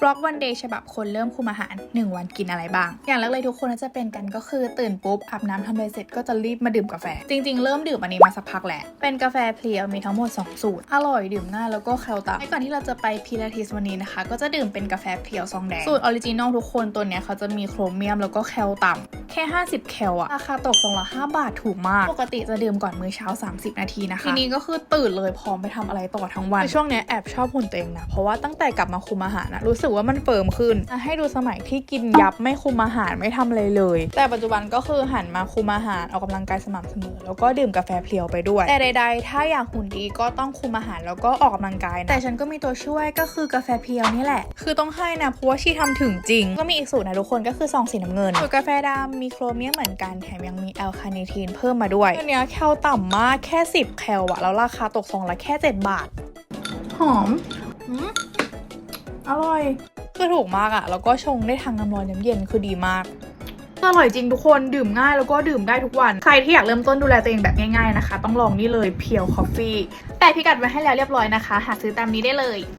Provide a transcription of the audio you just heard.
บล็อกวันเดย์ฉบับคนเริ่มคุมอาหาร 1 วันกินอะไรบ้าง อย่างแรกเลยทุกคนน่าจะเป็นกันก็คือตื่นปุ๊บอาบน้ำทำอะไรเสร็จก็จะรีบมาดื่มกาแฟ จริงๆ เริ่มดื่มอันนี้มาสักพักแหละ เป็นกาแฟเพลียวมีทั้งหมด 2 สูตร อร่อยดื่มง่ายแล้วก็แคลต่ำก่อนที่เราจะไปพิลาทิสวันนี้นะคะ ก็จะดื่มเป็นกาแฟเพลียวซองแดงสูตรออริจินอลทุกคนตัวเนี้ยเขาจะมีโครเมียมแล้วก็แคลต่ำ แค่ 50 แคลอะราคาตกซองละ5บาทถูกมาก ปกติจะดื่มก่อนมื้อเช้า 30 นาทีนะคะทีนี้ก็คือตื่นเลยพร้อมไปทำอะไรต่อทั้งวันช่วงเนี้ยแอบชอบหุ่นตัวเองนะ เพราะว่าตั้งแต่กลับมาคุมอาหารนะรู้สึกว่ามันเฟิร์มขึ้นอะให้ดูสมัยที่กินยับไม่คุมอาหารไม่ทำอะไรเลย แต่ปัจจุบันก็คือหันมาคุมอาหารออกกำลังกายสม่ำเสมอ แล้วก็ดื่มกาแฟเพลียวไปด้วย แต่ใด ๆ ถ้าอยากหุ่นดีก็ต้องคุมอาหารแล้วก็ออกกำลังกายนะแต่ฉันก็มีตัวช่วยก็คือกาแฟเพียวนี่แหละ คือต้องให้นะเพราะว่าชีทำถึงจริง ก็มีอีกสูตรนะทุกคนก็คือซองสีน้ำเงินสูตรกาแฟดำมีโครเมียมเหมือนกันแถมยังมีแอลคาเนทีนเพิ่มมาด้วยอันเนี้ยแคลต่ำมากแค่ 10 แคลอะแล้วราคาตกซองละแค่ 7 บาท หอมอืมอร่อย คือถูกมากอะแล้วก็ชงได้ทางน้ำร้อนน้ำเย็นคือดีมากอร่อยจริงทุกคนดื่มง่ายแล้วก็ดื่มได้ทุกวัน ใครที่อยากเริ่มต้นดูแลตัวเองแบบง่ายๆนะคะ ต้องลองนี่เลยเพียวคอฟฟี่แต่พิกัดไว้ให้แล้วเรียบร้อยนะคะ หาซื้อตามนี้ได้เลย